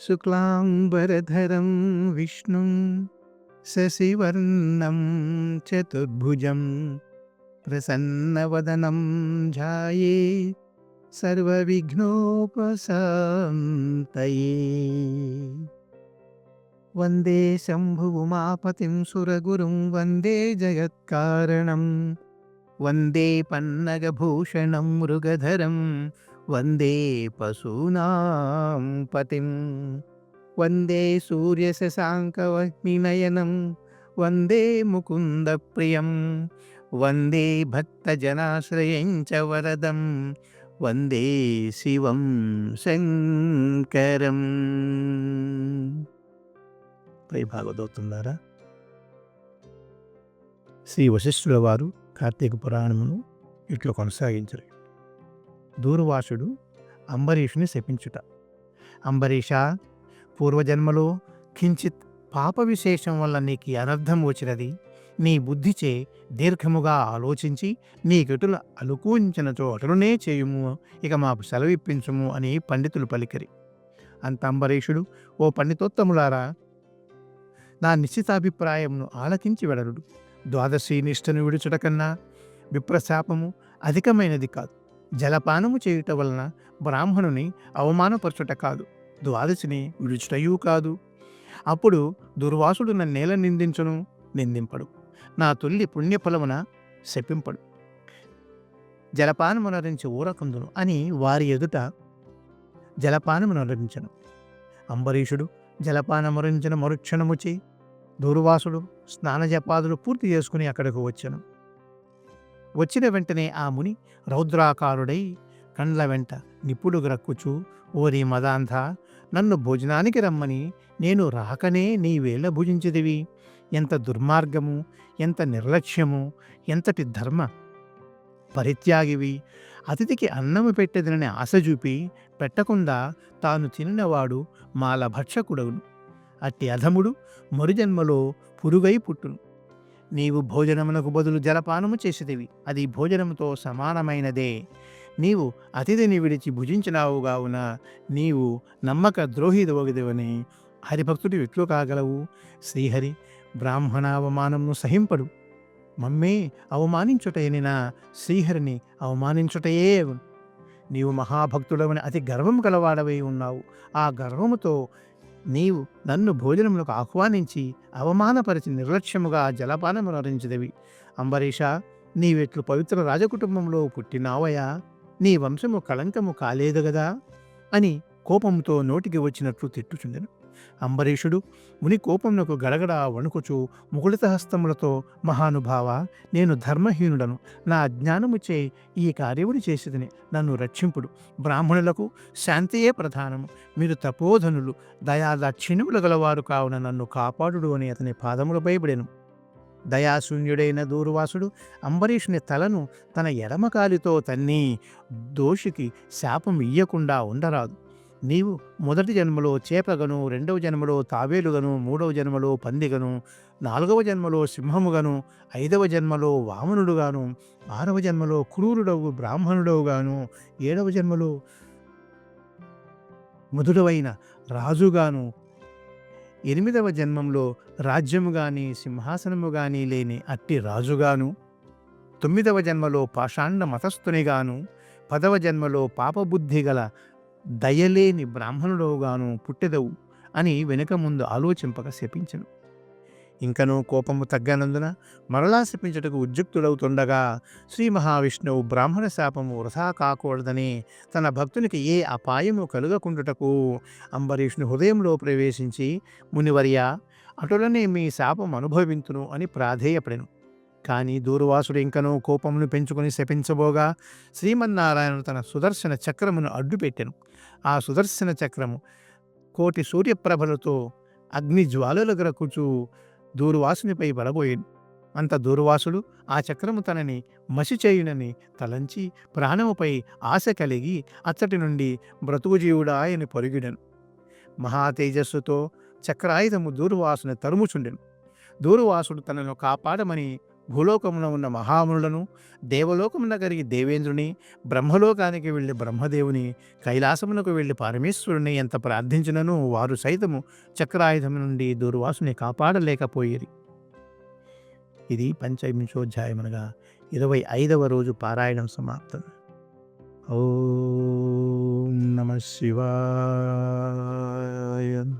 शुक्लाम्बरधरं विष्णुं शशिवर्णं चतुर्भुजं प्रसन्नवदनं जाये सर्वविघ्नोपशान्तये। वन्दे शम्भुमापतिं सुरगुरुं वन्दे जगत्कारणं वन्दे पन्नगभूषणं मृगधरम् వందే పశూనాం పతిం. వందే సూర్యశశాంకవహ్నినయనం వందే ముకుంద ప్రియం వందే భక్తజనాశ్రయం చ వరదం. వందే శివం శంకరం. పై భాగవతవుతున్నారా శ్రీ వశిష్ఠుల వారు కార్తీక పురాణమును ఇట్లా కొనసాగించరు. దూర్వాసుడు అంబరీషుని శపించుట. అంబరీష పూర్వజన్మలో కించిత్ పాప విశేషం వల్ల నీకు అనర్థం వచ్చినది నీ బుద్ధిచే దీర్ఘముగా ఆలోచించి నీ గటులు అలుకూంచినచో అటులనే చేయుము ఇక మాకు సెలవిప్పించుము అని పండితులు పలికరి. అంత అంబరీషుడు ఓ పండితోత్తములారా నా నిశ్చితాభిప్రాయమును ఆలకించి వెడరుడు ద్వాదశి నిష్ఠను విడుచుట కన్నా విప్రశాపము అధికమైనది కాదు. జలపానము చేయుట వలన బ్రాహ్మణుని అవమానపరచుట కాదు ద్వాదశిని విడుచుటయూ కాదు. అప్పుడు దుర్వాసుడు నన్నేల నిందించును నిందింపడు. నా తొల్లి పుణ్యఫలమున శపింపడు. జలపానమునరించి ఊరకుందును అని వారి ఎదుట జలపానమునరించను అంబరీషుడు జలపానమురించిన మరుక్షణముచి దూర్వాసుడు స్నానజపాదులు పూర్తి చేసుకుని అక్కడికి వచ్చాను. వచ్చిన వెంటనే ఆ ముని రౌద్రాకారుడై కండ్ల వెంట నిప్పుడు గ్రక్కుచు ఓరి మదాంధ నన్ను భోజనానికి రమ్మని నేను రాకనే నీ వేళ భుజించదివి ఎంత దుర్మార్గము ఎంత నిర్లక్ష్యము ఎంతటి ధర్మ పరిత్యాగివి. అతిథికి అన్నము పెట్టేదనని ఆశ చూపి పెట్టకుండా తాను తినినవాడు మాల భక్షకుడవును అట్టి అధముడు మరుజన్మలో పురుగై పుట్టును. నీవు భోజనమునకు బదులు జలపానము చేసేదివి అది భోజనముతో సమానమైనదే. నీవు అతిథిని విడిచి భుజించినావుగావున నీవు నమ్మక ద్రోహిదవగదివని హరిభక్తుడు ఎట్లు కాగలవు? శ్రీహరి బ్రాహ్మణ అవమానంను సహింపడు. మమ్మే అవమానించుటయనినా శ్రీహరిని అవమానించుటయే నీవు మహాభక్తుడవని అతి గర్వం గలవాడవై ఉన్నావు. ఆ గర్వముతో నీవు నన్ను భోజనములకు ఆహ్వానించి అవమానపరిచి నిర్లక్ష్యముగా జలపానము నరించదవి అంబరీష నీవెట్లు పవిత్ర రాజకుటుంబంలో పుట్టినావయా నీ వంశము కళంకము కాలేదు గదా అని కోపంతో నోటికి వచ్చినట్లు తిట్టుచుండెను. అంబరీషుడు ముని కోపమునకు గడగడ వణుకుచు ముకుళిత హస్తములతో మహానుభావ నేను ధర్మహీనుడను నా అజ్ఞానముచే ఈ కార్యముని చేసేదని నన్ను రక్షింపుడు. బ్రాహ్మణులకు శాంతియే ప్రధానము. మీరు తపోధనులు దయాదాక్షిణ్యములు గలవారు కావున నన్ను కాపాడుడు అని అతని పాదములపై పడెను దయాశూన్యుడైన దూర్వాసుడు అంబరీషుని తలను తన ఎడమకాలితో తన్ని దోషికి శాపం ఇయ్యకుండా ఉండరాదు. నీవు మొదటి జన్మలో చేపగను రెండవ జన్మలో తాబేలుగను మూడవ జన్మలో పందిగను నాలుగవ జన్మలో సింహముగను ఐదవ జన్మలో వామనుడుగాను ఆరవ జన్మలో క్రూరుడవు బ్రాహ్మణుడవుగాను ఏడవ జన్మలో మధుడవైన రాజుగాను ఎనిమిదవ జన్మంలో రాజ్యము గాని సింహాసనము గాని లేని అట్టి రాజుగాను తొమ్మిదవ జన్మలో పాషాండ మతస్థునిగాను పదవ జన్మలో పాపబుద్ధి గల దయలేని బ్రాహ్మణుడవుగాను పుట్టెదవు అని వెనుక ముందు ఆలోచింపక శపించను. ఇంకనూ కోపము తగ్గనందున మరలా శపించుటకు ఉద్యుక్తుడవుతుండగా శ్రీ మహావిష్ణువు బ్రాహ్మణ శాపము వృధా కాకూడదని తన భక్తునికి ఏ అపాయము కలుగకుండుటకు అంబరీష్ను హృదయంలో ప్రవేశించి మునివర్య అటులనే మీ శాపం అనుభవింతును అని ప్రాధేయపడెను. కానీ దూర్వాసుడు ఇంకనూ కోపమును పెంచుకొని శపించబోగా శ్రీమన్నారాయణుడు తన సుదర్శన చక్రమును అడ్డుపెట్టెను. ఆ సుదర్శన చక్రము కోటి సూర్యప్రభలతో అగ్ని జ్వాలలు గ్రకుచు దూర్వాసునిపై పడబోయేను అంత దూర్వాసుడు ఆ చక్రము తనని మసి చేయునని తలంచి ప్రాణముపై ఆశ కలిగి అచ్చటి నుండి బ్రతుకుజీవుడా ఆయన పొరిగిడను. మహా తేజస్సుతో చక్రాయుధము దూర్వాసుని తరుముచుండెను. దూర్వాసుడు తనను కాపాడమని భూలోకమున ఉన్న మహామునులను దేవలోకమున కలిగి దేవేంద్రుని బ్రహ్మలోకానికి వెళ్ళి బ్రహ్మదేవుని కైలాసమునకు వెళ్ళి పరమేశ్వరుని ఎంత ప్రార్థించినను వారు సైతము చక్రాయుధం నుండి దుర్వాసుని కాపాడలేకపోయేది. ఇది పంచవింశోధ్యాయమునగా ఇరవై ఐదవ రోజు పారాయణం సమాప్తం. ఓం నమ శివాయ.